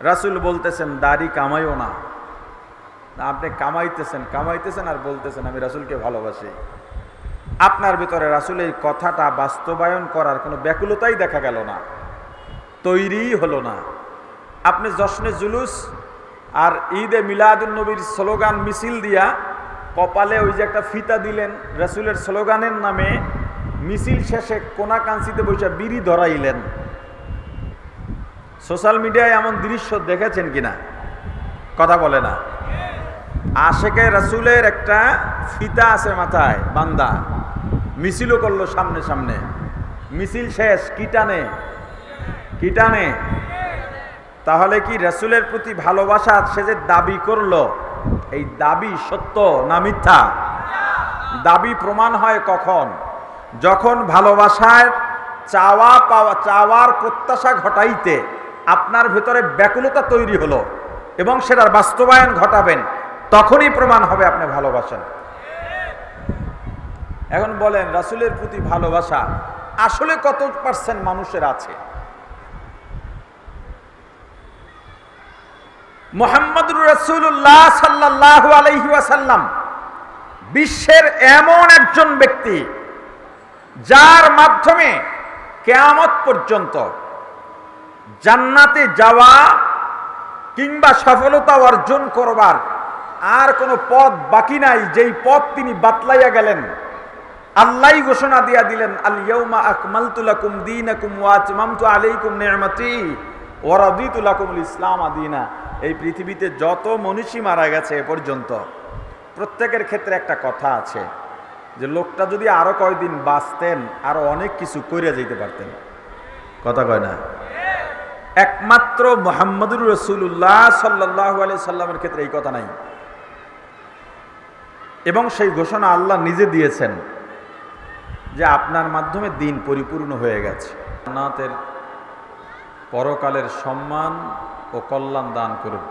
রাসুল বলতেছেন, দাড়ি কামাইও না। আপনি কামাইতেছেন কামাইতেছেন আর বলতেছেন, আমি রাসুলকে ভালোবাসি। আপনার ভিতরে রাসুল এই কথাটা বাস্তবায়ন করার কোনো ব্যাকুলতাই দেখা গেল না তৈরিই হলো না। আপনি জশ্নে জুলুস আর ঈদে মিলাদুল নবীর স্লোগান মিছিল দিয়া কপালে ওই যে একটা ফিতা দিলেন, রাসুলের স্লোগানের নামে মিছিল শেষে কোনা কাঞ্চিতে বসে বিড়ি ধরাইলেন। সোশ্যাল মিডিয়ায় এমন দৃশ্য দেখেছেন কিনা? কথা বলে না। আশেকে রাসুলের একটা ফিতা আছে মাথায়, বান্দা। মিছিলও করল সামনে সামনে। মিছিল শেষ কিটানে কিটানে তাহলে কি রাসুলের প্রতি ভালোবাসা সে যে দাবি করল, এই দাবি সত্য না মিথ্যা? দাবি প্রমাণ হয় কখন? যখন ভালোবাসার চাওয়া পাওয়া, চাওয়ার প্রত্যাশা ঘটাইতে আপনার ভেতরে ব্যাকুলতা তৈরি হলো এবং সেটার বাস্তবায়ন ঘটাবেন, তখনই প্রমাণ হবে আপনি ভালোবাসেন। এখন বলেন, রাসুলের প্রতি ভালোবাসা আসলে কত পার্সেন্ট মানুষের আছে? মোহাম্মদুর রসুল্লাহ সাল্লাহ আলহি ওয়াসাল্লাম বিশ্বের এমন একজন ব্যক্তি যার মাধ্যমে কেয়ামত পর্যন্ত জান্নাতে যাওয়া কিংবা সফলতা অর্জন করবার আর কোনো পথ বাকি নাই, যেই পথ তিনি বাতলাইয়া গেলেন। আল্লাহ ঘোষণা দিয়া দিলেন আল ইয়ৌমা আকমালতু লাকুম দীনাকুম ওয়া আতমামতু আলাইকুম নি'মাতি ওয়া রাদিতু লাকুমুল ইসলাম আদিনা। এই পৃথিবীতে যত মনীষী মারা গেছে এ পর্যন্ত প্রত্যেকের ক্ষেত্রে একটা কথা আছে যে, লোকটা যদি আরও কয়দিন বাঁচতেন, আরও অনেক কিছু করে যেতে পারতেন। কথা কয় না? একমাত্র মোহাম্মদুর রসুল্লাহ সাল্লাহ আলি সাল্লামের ক্ষেত্রে এই কথা নাই। এবং সেই ঘোষণা আল্লাহ নিজে দিয়েছেন যে আপনার মাধ্যমে দিন পরিপূর্ণ হয়ে গেছে। জান্নাতের পরকালের সম্মান ও কল্যাণ দান করুন।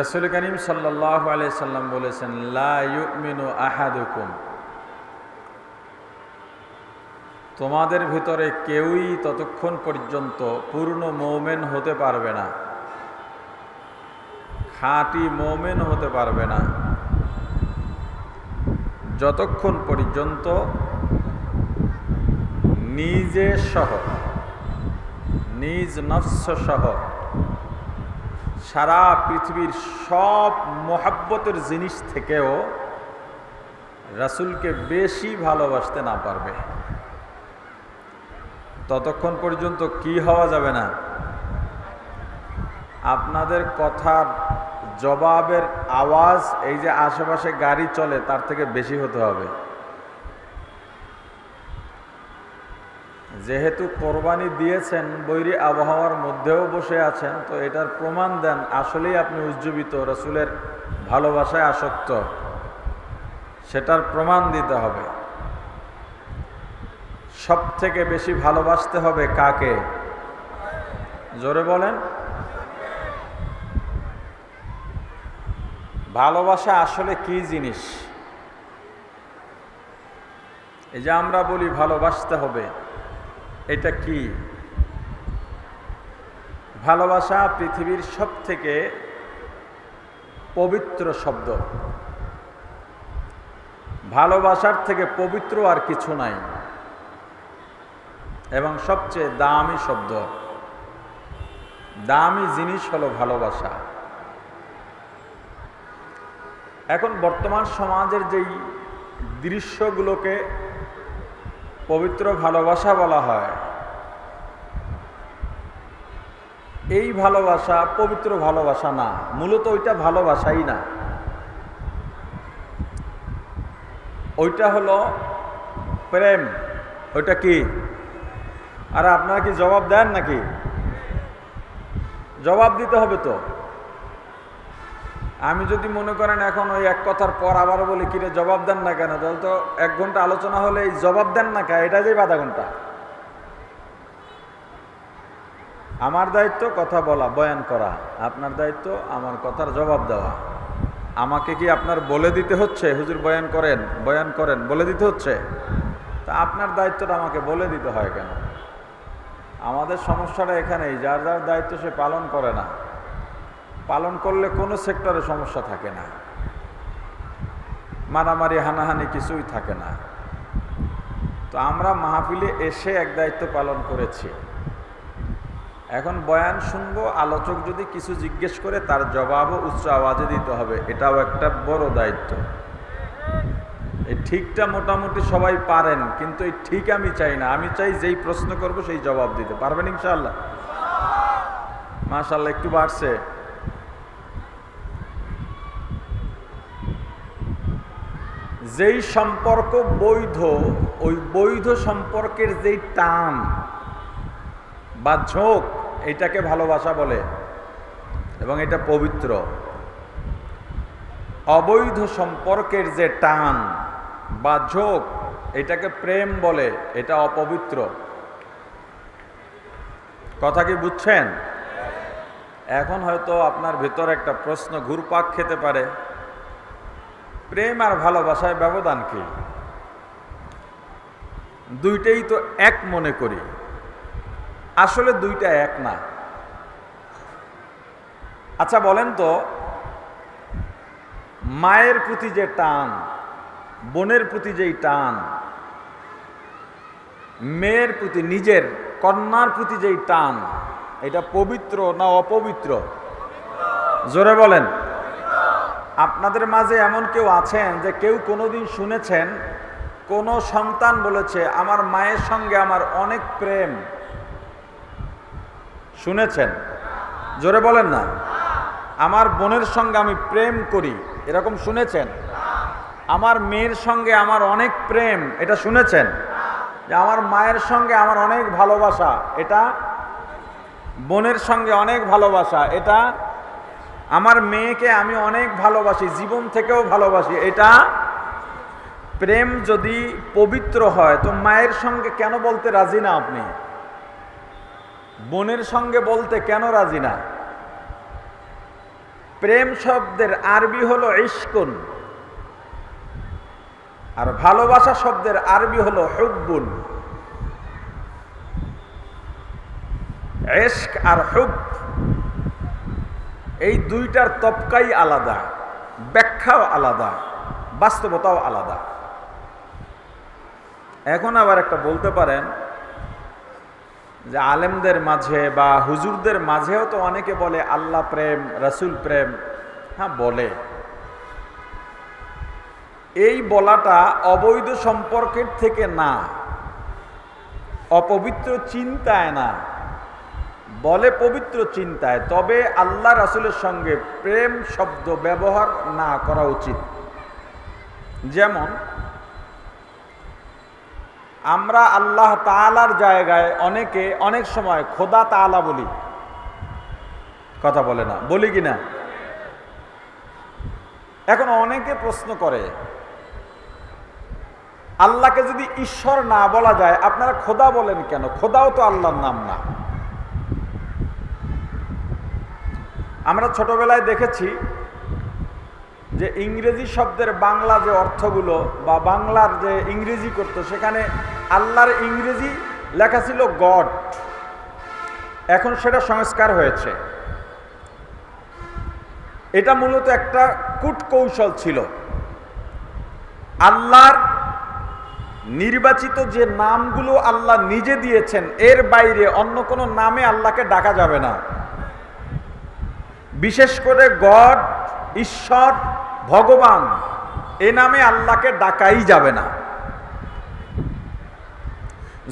রসুল করিম সাল্লাহ আলিয়া সাল্লাম বলেছেন, লা আহাদুকুম। তোমাদের ভিতরে কেউই ততক্ষণ পর্যন্ত পূর্ণ মৌমেন হতে পারবে না। খাঁটি মৌমেন হতে পারবে না। যতক্ষণ পর্যন্ত নিজে সহ, নিজ নফস সহ সারা পৃথিবীর সব মোহাব্বতের জিনিস থেকেও রাসুলকে বেশি ভালোবাসতে না পারবে। ততক্ষণ পর্যন্ত কি হওয়া যাবে না? আপনাদের কথার জবাবের আওয়াজ, এই যে আশেপাশে গাড়ি চলে, তার থেকে বেশি হতে হবে। যেহেতু কোরবানি দিয়েছেন, বৈরী আবহাওয়ার মধ্যেও বসে আছেন, তো এটার প্রমাণ দেন, আসলেই আপনি উজ্জীবিত, রসুলের ভালোবাসায় আসক্ত। সেটার প্রমাণ দিতে হবে। সব থেকে বেশি ভালোবাসতে হবে কাকে? জোরে বলেন। ভালোবাসা আসলে কি জিনিস? এই যে আমরা বলি ভালোবাসতে হবে, এটা কি? ভালোবাসা পৃথিবীর সব থেকে পবিত্র শব্দ। ভালোবাসার থেকে পবিত্র আর কিছু নাই। এবং সবচেয়ে দামি শব্দ, দামি জিনিস হলো ভালোবাসা। এখন বর্তমান সমাজের যেই দৃশ্যগুলোকে পবিত্র ভালোবাসা বলা হয়, এই ভালোবাসা পবিত্র ভালোবাসা না, মূলত ওইটা ভালোবাসাই না। ওইটা হলো প্রেম, ওইটা কি? আর আপনারা কি জবাব দেন নাকি? জবাব দিতে হবে তো। আমি যদি মনে করেন এখন ওই এক কথার পর আবার বলি, কিরে, জবাব দেন না কেন? তাহলে তো এক ঘণ্টা আলোচনা হলে এই জবাব দেন না কেন? এটা যেই বাধা ঘণ্টা। আমার দায়িত্ব কথা বলা, বয়ান করা। আপনার দায়িত্ব আমার কথার জবাব দেওয়া। আমাকে কি আপনার বলে দিতে হচ্ছে? হুজুর, বয়ান করেন বয়ান করেন, বলে দিতে হচ্ছে? তা আপনার দায়িত্বটা আমাকে বলে দিতে হয় কেন? আমাদের সমস্যাটা এখানেই, যার যার দায়িত্ব সে পালন করে না। পালন করলে কোনো সেক্টরে সমস্যা থাকে না। মারামারি, হানাহানি কিছুই থাকে না। তো আমরা মাহফিলে এসে এক দায়িত্ব পালন করেছি। এখন বয়ান শুনব, আলোচক যদি কিছু জিজ্ঞেস করে তার জবাবও উচ্চ আওয়াজে দিতে হবে, এটাও একটা বড় দায়িত্ব। এই ঠিকটা মোটামুটি সবাই পারেন, কিন্তু এই ঠিক আমি চাই না। আমি চাই যেই প্রশ্ন করব সেই জবাব দিতে। পারবেন ইনশাল্লাহ মাশাল্লাহ একটু বাড়ছে। যেই সম্পর্ক বৈধ, ওই বৈধ সম্পর্কের যেই টান বা ঝোঁক, এটাকে ভালোবাসা বলে, এবং এটা পবিত্র। অবৈধ সম্পর্কের যে টান বা ঝোঁক, এটাকে প্রেম বলে, এটা অপবিত্র। কথা কি বুঝছেন? এখন হয়তো আপনার ভেতর একটা প্রশ্ন ঘুরপাক খেতে পারে। প্রেম আর ভালোবাসায় ব্যবধান কি? দুইটাই তো এক মনে করি। আসলে দুইটা এক না। আচ্ছা বলেন তো, মায়ের প্রতি যে টান বোনের প্রতি যেই টান, মেয়ের প্রতি, নিজের, কন্যার প্রতি যেই টান, এটা পবিত্র না অপবিত্র? জোরে বলেন। আপনাদের মাঝে এমন কেউ আছেন যে কেউ কোনোদিন শুনেছেন, কোনো সন্তান বলেছে, আমার মায়ের সঙ্গে আমার অনেক প্রেম। শুনেছেন? জোরে বলেন না। আমার বোনের সঙ্গে আমি প্রেম করি। এরকম শুনেছেন? আমার মেয়ের সঙ্গে আমার অনেক প্রেম, এটা শুনেছেন? যে আমার মায়ের সঙ্গে আমার অনেক ভালোবাসা, এটা বোনের সঙ্গে অনেক ভালোবাসা, এটা আমার মেয়েকে আমি অনেক ভালোবাসি, জীবন থেকেও ভালোবাসি, এটা প্রেম যদি পবিত্র হয়, তো মায়ের সঙ্গে কেন বলতে রাজি না আপনি? বোনের সঙ্গে বলতে কেন রাজি না? প্রেম শব্দের আরবি হলো ইস্কুন আর ভালোবাসা শব্দের আরবি হলো হুব্বুন এশক আর হুব, এই দুইটার তপকাই আলাদা, ব্যাখ্যাও আলাদা, বাস্তবতাও আলাদা। এখন আবার একটা বলতে পারেন যে আলেমদের মাঝে বা হুজুরদের মাঝেও তো অনেকে বলে, আল্লাহ প্রেম, রসুল প্রেম হ্যাঁ বলে। এই বলাটা অবৈধ সম্পর্কের থেকে না, অপবিত্র চিন্তায় না। বলে পবিত্র চিন্তায়, তবে আল্লাহ রাসুলের সঙ্গে প্রেম শব্দ ব্যবহার না করা উচিত। যেমন, আমরা আল্লাহ তালার জায়গায় অনেকে অনেক সময় খোদা তালা বলি। কথা বলে না, বলি কি না এখন অনেকে প্রশ্ন করে আল্লাহকে যদি ঈশ্বর না বলা যায়, আপনারা খোদা বলেন কেন? খোদাও তো আল্লাহর নাম না। আমরা ছোটবেলায় দেখেছি যে ইংরেজি শব্দের বাংলা যে অর্থগুলো বা বাংলার যে ইংরেজি করত, সেখানে আল্লাহর ইংরেজি লেখা ছিল গড। এখন সেটা সংস্কার হয়েছে। এটা মূলত একটা কূট কৌশল ছিল। আল্লাহর নির্বাচিত যে নামগুলো আল্লাহ নিজে দিয়েছেন, এর বাইরে অন্য কোনো নামে আল্লাহকে ডাকা যাবে না। বিশেষ করে গড, ঈশ্বর, ভগবান, এ নামে আল্লাহকে ডাকাই যাবে না।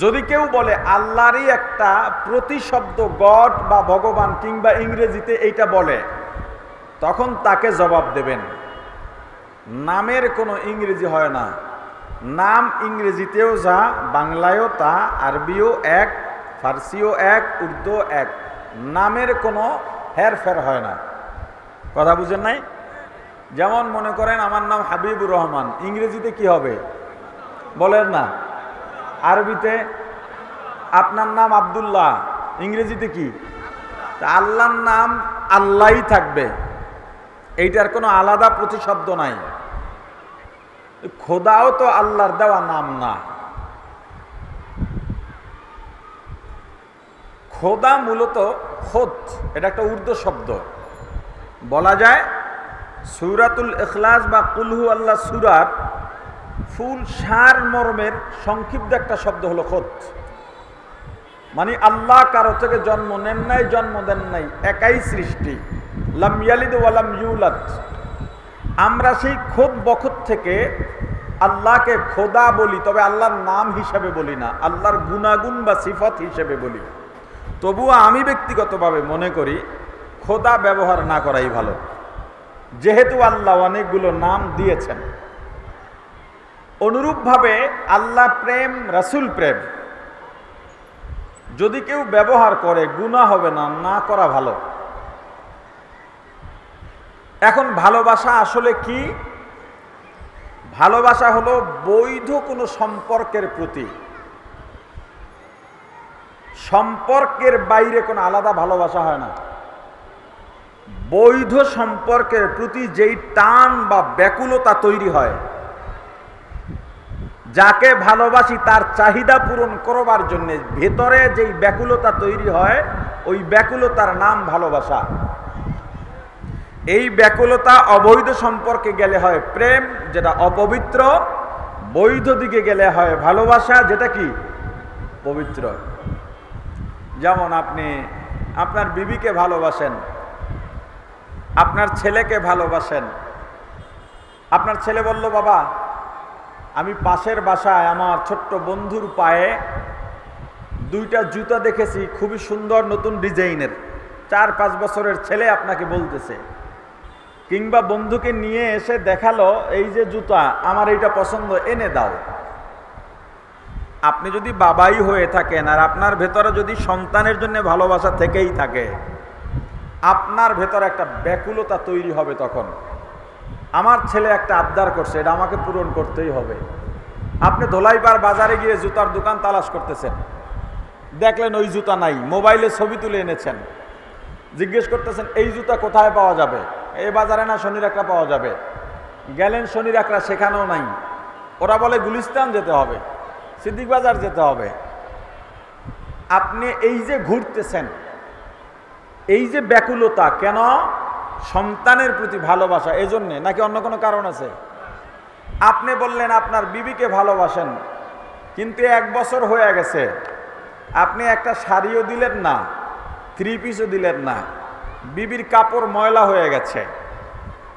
যদি কেউ বলে আল্লাহরই একটা প্রতিশব্দ গড বা ভগবান কিংবা ইংরেজিতে এইটা বলে, তখন তাকে জবাব দেবেন। নামের কোনো ইংরেজি হয় না। নাম ইংরেজিতেও যা, বাংলায়ও তা, আরবিও এক, ফার্সিও এক উর্দু এক। নামের কোনো হেরফের হয় না। কথা বুঝেন নাই? যেমন মনে করেন আমার নাম হাবিবুর রহমান, ইংরেজিতে কি হবে? বলেন না। আরবিতে আপনার নাম আবদুল্লাহ, ইংরেজিতে কি? আল্লাহর নাম আল্লাহই থাকবে। এইটার কোনো আলাদা প্রতিশব্দ নাই। খোদাও তো আল্লাহর দেওয়া নাম না। খোদা মূলত খোদ, এটা একটা উর্দু শব্দ। বলা যায়, সুরাতুল এখলাস বা কুলহু আল্লাহ সুরার ফুল সার মর্মের সংক্ষিপ্ত একটা শব্দ হলো খোদ। মানে আল্লাহ কারও থেকে জন্ম নেন নাই, জন্ম দেন নাই, একাই সৃষ্টি। লাম ইয়ালিদ ওয়ালাম ইউলাদ। আমরা সেই খোদ বখত থেকে আল্লাহকে খোদা বলি, তবে আল্লাহর নাম হিসাবে বলি না, আল্লাহর গুণাগুণ বা সিফত হিসেবে বলি। তবুও আমি ব্যক্তিগতভাবে মনে করি, খোদা ব্যবহার না করাই ভালো। যেহেতু আল্লাহ অনেকগুলো নাম দিয়েছেন। অনুরূপভাবে আল্লাহ প্রেম, রাসুল প্রেম। যদি কেউ ব্যবহার করে গুণা হবে না না করা ভালো। এখন ভালোবাসা আসলে কি? ভালোবাসা হলো বৈধ কোনো সম্পর্কের প্রতি। সম্পর্কের বাইরে কোনো আলাদা ভালোবাসা হয় না। বৈধ সম্পর্কের প্রতি যেই টান বা ব্যাকুলতা তৈরি হয়, যাকে ভালোবাসি তার চাহিদা পূরণ করবার জন্য ভেতরে যেই ব্যাকুলতা তৈরি হয়, ওই ব্যাকুলতার নাম ভালোবাসা। এই ব্যাকুলতা অবৈধ সম্পর্কে গেলে হয় প্রেম, যেটা অপবিত্র। বৈধ দিকে গেলে হয় ভালোবাসা, যেটা কি? পবিত্র। যেমন আপনি আপনার বিবিকে ভালোবাসেন, আপনার ছেলেকে ভালোবাসেন। আপনার ছেলে বলল, বাবা, আমি পাশের বাসায় আমার ছোট্ট বন্ধুর পায়ে দুইটা জুতা দেখেছি, খুবই সুন্দর নতুন ডিজাইনের। চার পাঁচ বছরের ছেলে আপনাকে বলতেছে। কিংবা বন্ধুকে নিয়ে এসে দেখাল, এই যে জুতা, আমার এইটা পছন্দ, এনে দাও। আপনি যদি বাবাই হয়ে থাকেন, আর আপনার ভেতরে যদি সন্তানের জন্য ভালোবাসা থেকেই থাকে, আপনার ভেতরে একটা ব্যাকুলতা তৈরি হবে তখন। আমার ছেলে একটা আবদার করছে, এটা আমাকে পূরণ করতেই হবে। আপনি ধোলাইবার বাজারে গিয়ে জুতার দোকান তালাশ করতেছেন। দেখলেন ওই জুতা নাই, মোবাইলে ছবি তুলে এনেছেন। জিজ্ঞেস করতেছেন, এই জুতা কোথায় পাওয়া যাবে? এই বাজারে না শনির একটা পাওয়া যাবে। গেলেন শনির একটা সেখানেও নাই। ওরা বলে গুলিস্তান যেতে হবে, সিদ্দিক বাজার যেতে হবে। আপনি এই যে ঘুরতেছেন, এই যে ব্যাকুলতা, কেন? সন্তানের প্রতি ভালোবাসা, এজন্যে, নাকি অন্য কোনো কারণ আছে? আপনি বললেন আপনার বিবিকে ভালোবাসেন, কিন্তু এক বছর হয়ে গেছে। আপনি একটা শাড়িও দিলেন না, থ্রি পিসও দিলেন না। বিবির কাপড় ময়লা হয়ে গেছে,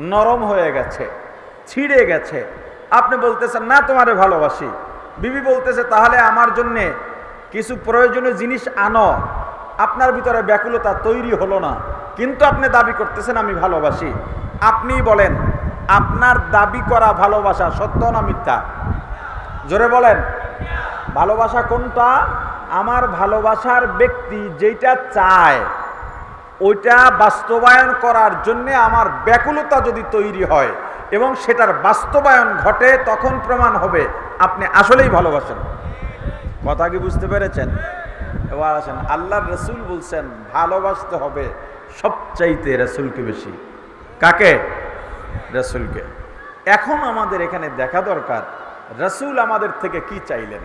নরম হয়ে গেছে, ছিঁড়ে গেছে। আপনি বলতেছেন, না, তোমারে ভালোবাসি। বিবি বলতেছে, তাহলে আমার জন্যে কিছু প্রয়োজনীয় জিনিস আনো। আপনার ভিতরে ব্যাকুলতা তৈরি হলো না। কিন্তু আপনি দাবি করতেছেন, আমি ভালোবাসি। আপনি বলেন, আপনার দাবি করা ভালোবাসা সত্য না মিথ্যা? জোরে বলেন, ভালোবাসা কোনটা? আমার ভালোবাসার ব্যক্তি যেটা চায়। ওইটা বাস্তবায়ন করার জন্য আমার ব্যাকুলতা যদি তৈরি হয় এবং সেটার বাস্তবায়ন ঘটে, তখন প্রমাণ হবে। আপনি আসলেই ভালোবাসেন। কথা কি বুঝতে পেরেছেন? এবার আসেন, আল্লাহর রসুল বলছেন, ভালোবাসতে হবে সবচাইতে রসুলকে বেশি। কাকে? রসুলকে। এখন আমাদের এখানে দেখা দরকার, রসুল আমাদের থেকে কি চাইলেন?